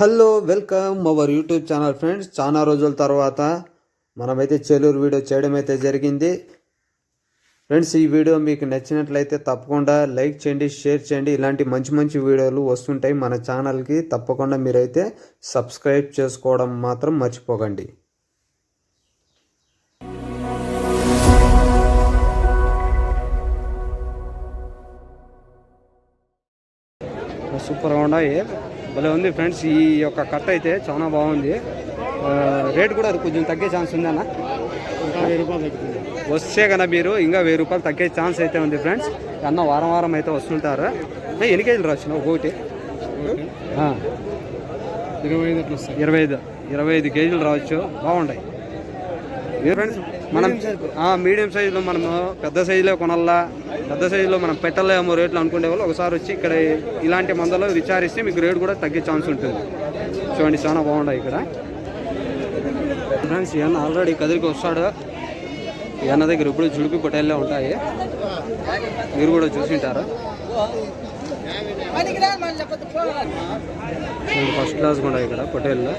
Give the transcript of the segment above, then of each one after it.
Hello welcome our YouTube channel friends. చాలా రోజుల తర్వాత మనమైతే చెలూరు వీడియో చేయడం అయితే జరిగింది. ఫ్రెండ్స్ ఈ వీడియో మీకు నచ్చినట్లయితే తప్పకుండా లైక్ చేయండి షేర్ చేయండి. ఇలాంటి మంచి మంచి వీడియోలు వస్తుంటాయి మన ఛానల్కి. తప్పకుండా మీరైతే సబ్స్క్రైబ్ చేసుకోవడం మాత్రం మర్చిపోకండి. సూపర్గా ఉన్నాయి భలే ఉంది ఫ్రెండ్స్. ఈ యొక్క కట్ అయితే చాలా బాగుంది. రేట్ కూడా కొంచెం తగ్గే ఛాన్స్ ఉందన్న వస్తే కన్నా మీరు ఇంకా వెయ్యి రూపాయలు తగ్గే ఛాన్స్ అయితే ఉంది ఫ్రెండ్స్. అన్న వారం వారం అయితే వస్తుంటారు. ఎన్ని కేజీలు రాసిన ఆ, ఇరవై ఐదు ఇరవై ఐదు. ఇరవై ఐదు కేజీలు రావచ్చు. బాగుంటాయి. ఫ్రెండ్స్? మనం మీడియం సైజులో మనము పెద్ద సైజులో కొనాలా పెద్ద సైజులో మనం పెట్టలేము రేట్లు అనుకునే వాళ్ళు ఒకసారి వచ్చి ఇక్కడ ఇలాంటి మందలో విచారిస్తే మీకు రేటు కూడా తగ్గే ఛాన్స్ ఉంటుంది. చూడండి చాలా బాగుంటాయి ఇక్కడ. ఫ్రెండ్స్ ఈయన ఆల్రెడీ కదిరికి వస్తాడు. ఈయన దగ్గర ఇప్పుడు జుడిపి పొటేళ్ళే ఉంటాయి. మీరు కూడా చూసింటారు ఫస్ట్ క్లాస్ కూడా ఇక్కడ పొటేళ్ళు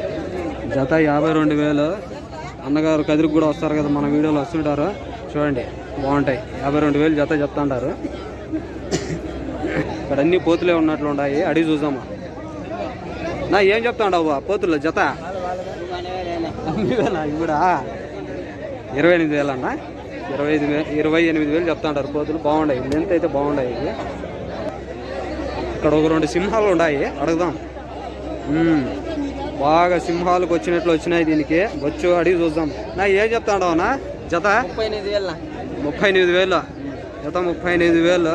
జత యాభై రెండు వేలు. అన్నగారు కదిరికి కూడా వస్తారు కదా మన వీడియోలో వస్తుంటారు. చూడండి బాగుంటాయి. యాభై రెండు వేలు జత చెప్తాంటారు ఇక్కడ అన్ని పోతులే ఉన్నట్లు ఉన్నాయి. అడిగి చూద్దామా? నా ఏం చెప్తాండవు పోతులు జత? ఇవేనా కూడా ఇరవై ఎనిమిది వేలు అన్న ఇరవై ఐదు వేలు ఇరవై ఎనిమిది వేలు చెప్తాంటారు పోతులు. బాగున్నాయి లెంత్ అయితే బాగున్నాయి ఇక్కడ ఒక రెండు సింహాలు ఉన్నాయి. అడుగుదాం. బాగా సింహాలకు వచ్చినట్లు వచ్చినాయి దీనికి. వచ్చు అడిగి చూద్దాం. నా ఏం చెప్తాడవు నా జత? ముప్పై ఎనిమిది వేల ముప్పై ఎనిమిది వేలు? జత ముప్పై ఎనిమిది వేలు.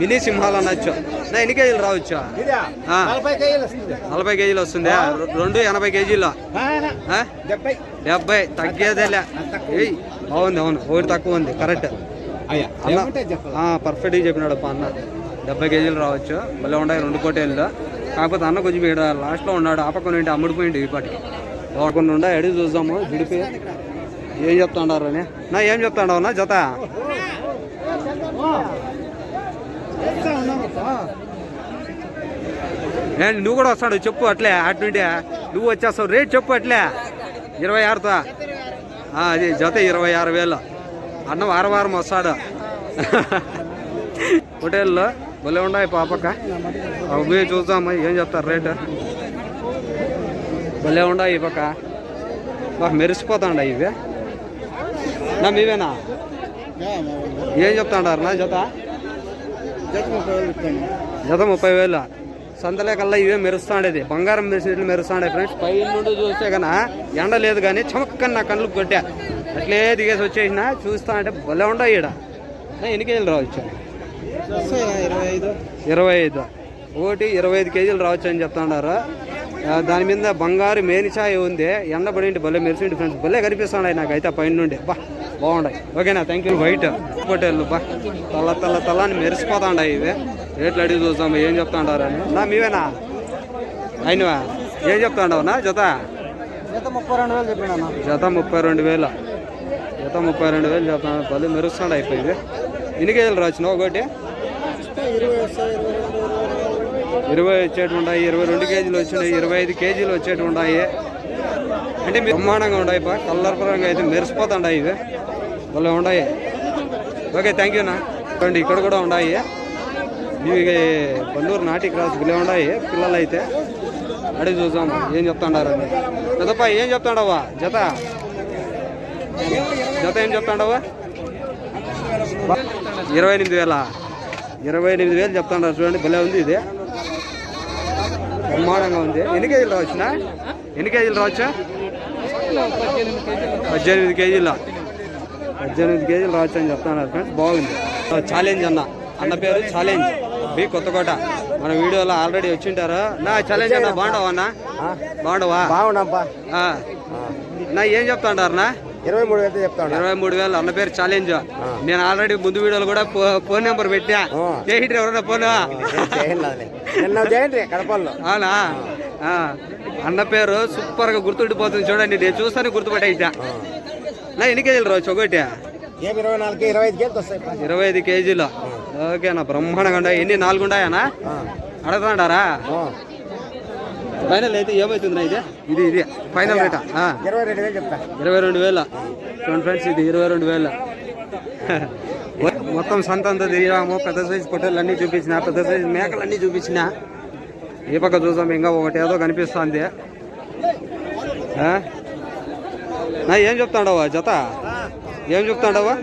మినీ సింహాలు అనొచ్చు నా ఎన్ని కేజీలు రావచ్చు ఆ, నలభై కేజీలు వస్తుంది. రెండు ఎనభై కేజీలు? ఆ? డెబ్బై. తగ్గేదేలే. ఏయ్ బాగుంది అవును. ఒకటి తక్కువ ఉంది. కరెక్ట్. అయ్యా అన్న ఏమంటే చెప్పాలి ఆ, పర్ఫెక్ట్గా చెప్పినాడు అప్ప అన్న. డెబ్బై కేజీలు రావచ్చు. భలే ఉన్నాయి రెండు కోటేళ్ళు. కాకపోతే అన్న కొంచెం ఇక్కడ లాస్ట్లో ఉన్నాడు ఆపకొని ఉంటే అమ్ముడిపోయింది ఈ పాటికి. కొన్ని ఉండే అడిగి చూద్దాము విడిపోయి ఏం చెప్తాడారు అని? నా ఏం చెప్తాడావు నా జత? ఏంటి నువ్వు కూడా వస్తాడు చెప్పు అట్లే అటుంటే నువ్వు వచ్చేస్తావు రేట్ చెప్పు అట్లే. ఇరవై ఆరుతో? అది జత ఇరవై ఆరు వేలు. అన్న వారం వారం వస్తాడు. హోటల్లో భలే ఉన్నాయి పాపక్క అవి చూద్దామా ఏం చెప్తారు రేటు భలే ఉన్నాయి ఈ పక్క బాగా మెరిసిపోతాండ ఇవి నా మీవేనా ఏం చెప్తాండారు నా జత జత ముప్పై వేలు సంతలే కల్లా ఇవే మెరుస్తాండేది బంగారం మెరిసినట్లు మెరుస్తాండే ఫ్రెండ్స్ పై నుండి చూస్తే కన్నా ఎండ లేదు కానీ చమక్కని నా కళ్ళు కొట్టా అట్లే దిగేసి వచ్చేసిన చూస్తా అంటే భలే ఉండవు ఈడ నా ఎన్ని కేజీలు రావచ్చు ఇరవై ఐదు. ఇరవై ఐదు. ఒకటి ఇరవై ఐదు కేజీలు రావచ్చు అని చెప్తున్నారు? ఆ, దాని మీద బంగారు మేనిచాయ ఉంది. ఎండ పడింటి భలే మెరిసింటి ఫ్రెండ్స్ భలే కనిపిస్తున్నాయి నాకు అయితే పైన నుండి. బా బాగున్నాయి. ఓకేనా? థ్యాంక్ యూ వైట్ పొట్టేళ్ళు బా. తల్ల తల్ల తల్ల అని మెరిసిపోతాండాయి ఇవి. రేట్లు అడిగి చూస్తాము ఏం చెప్తాండారు అని. నా మీవేనా? అయినవా? ఏం చెప్తాండవు? నా జత? జత ముప్పై రెండు వేలు చెప్పినా జత ముప్పై రెండు వేలు? జత ముప్పై రెండు వేలు చెప్తాను. భలే మెరుస్తాడు అయిపోయింది ఎన్ని కేజీలు రావచ్చినావు ఒకటి? ఇరవై వస్తాయి ఇరవై రెండు వచ్చేటి ఉన్నాయి ఇరవై రెండు కేజీలు వచ్చినాయి ఇరవై ఐదు కేజీలు వచ్చేటి ఉన్నాయి. అంటే బ్రహ్మాండంగా ఉన్నాయి బా కలర్ పరంగా అయితే మెరిసిపోతుండాయి ఇవి. వాళ్ళు ఉన్నాయి. ఓకే థ్యాంక్ యూ నా చూడండి ఇక్కడ కూడా ఉన్నాయి. ఇవి బండూరు నాటి క్రాస్ భలే ఉన్నాయి పిల్లలు అయితే అడిగి చూద్దాం ఏం చెప్తాడారు అని పెద్దప్ప ఏం చెప్తాడవ్వా? జత. జత ఏం చెప్తాడవ్వా? ఇరవై ఎనిమిది వేల? ఇరవై ఎనిమిది వేలు చెప్తాడారు చూడండి భలే ఉంది ఇది. బ్రహ్మాండంగా ఉంది. ఎన్ని కేజీలు రావచ్చునా ఎన్ని కేజీలు రావచ్చా పద్దెనిమిది కేజీలు? పద్దెనిమిది కేజీలు రావచ్చు అని చెప్తున్నారు ఫ్రెండ్స్ బాగుంది. ఛాలెంజ్ అన్న. అన్న పేరు ఛాలెంజ్ బి కొత్తకోట. మన వీడియోలో ఆల్రెడీ వచ్చింటారు. నా ఛాలెంజ్ అన్న బాగుండవా అన్న? బాగుండవా? బాగుండప్పా ఆ. నా ఏం చెప్తాంటారు నా ఇరవై మూడు వేలు చెప్తాను ఇరవై మూడు వేలు అన్న పేరు ఛాలెంజ్ నేను ఆల్రెడీ ముందు వీడియోలో కూడా ఫోన్ నెంబర్ పెట్టా. చేయండి ఎవరైనా ఫోన్ నిన్న చేయండి కడపల్లో. అవునా? అన్న పేరు సూపర్గా గుర్తుండిపోతుంది చూడండి నేను చూస్తానే గుర్తుపట్టేసా నా ఎన్ని కేజీలు రావచ్చు ఒకటి? ఇరవై ఐదు కేజీలు ఓకేనా బ్రహ్మాండంగా ఎన్ని? నాలుగు ఉన్నాయనా అడుగుతాడారా? ఫైనల్ అయితే ఏమవుతుందా ఇది? ఇది ఇది. ఫైనల్ రేటా ఆ, ఇరవై రెండు వేలు చెప్తా. ఇరవై రెండు వేల. చూడండి ఫ్రెండ్స్ ఇది ఇరవై రెండు వేల. మొత్తం సంత అంతా తిరిగాము. పెద్ద సైజు పొట్టేలు అన్నీ చూపించిన పెద్ద సైజు మేకలు అన్నీ చూపించిన. ఈ పక్క చూసాం ఇంకా ఒకటి ఏదో కనిపిస్తుంది? నా ఏం చెప్తాడవా జత? ఏం చెప్తాడవా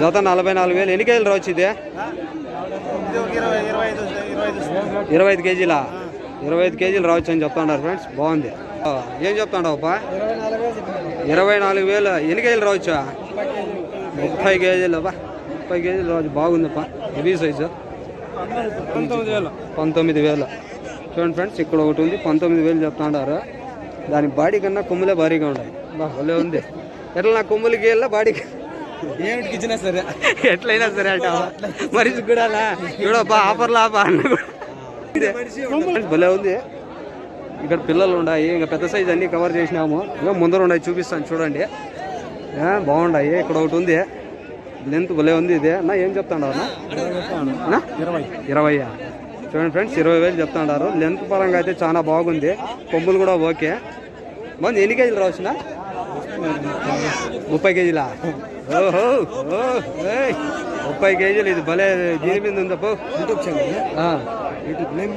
జత నలభై నాలుగు వేలు. ఎన్ని కేజీలు రావచ్చు ఇది? ఇరవై ఐదు కేజీలా? ఇరవై ఐదు కేజీలు రావచ్చు అని చెప్తున్నారు ఫ్రెండ్స్. బాగుంది. ఏం చెప్తాడవప్పా ఇరవై నాలుగు వేలు చెప్తాను ఇరవై నాలుగు వేలు ఎన్ని కేజీలు రావచ్చా? ముప్పై కేజీలు అబ్బా. ముప్పై కేజీలు రావచ్చు. బాగుందప్పా హెవీ సైజు. పంతొమ్మిది వేలు. పంతొమ్మిది వేలు. చూడండి ఫ్రెండ్స్ ఇక్కడ ఒకటి ఉంది. పంతొమ్మిది వేలు చెప్తున్నారు దాని బాడీ కన్నా కొమ్ములే భారీగా ఉన్నాయి. భలే ఉంది. ఎట్లా నా కొమ్ములకి వెళ్ళా బాడీకి ఏమిటికి ఇచ్చినా సరే. ఎట్లయినా సరే అంటావా? మనిషి కూడా చూడబ్బా ఆఫర్లు అన్న కూడా. భలే ఉంది. ఇక్కడ పిల్లలు ఉన్నాయి. ఇంకా పెద్ద సైజ్ అన్ని కవర్ చేసినాము. ఇంకా ముందర ఉన్నాయి చూపిస్తాను చూడండి. బాగున్నాయి. ఇక్కడ ఒకటి ఉంది. లెంత్ భలే ఉంది ఇది. నా ఏం చెప్తాడు అన్న? ఇరవై ఇరవై. చూడండి ఫ్రెండ్స్ ఇరవై వేలు చెప్తున్నారు లెంత్ పరంగా అయితే చాలా బాగుంది. కొమ్ములు కూడా ఓకే. మంది ఎన్ని కేజీలు రావచ్చున? ముప్పై కేజీలా? ఓహో ముప్పై కేజీలు. ఇది భలే దీని మీద ఉందా? పో. యూట్యూబ్ ఛానల్ ఆ. YouTube name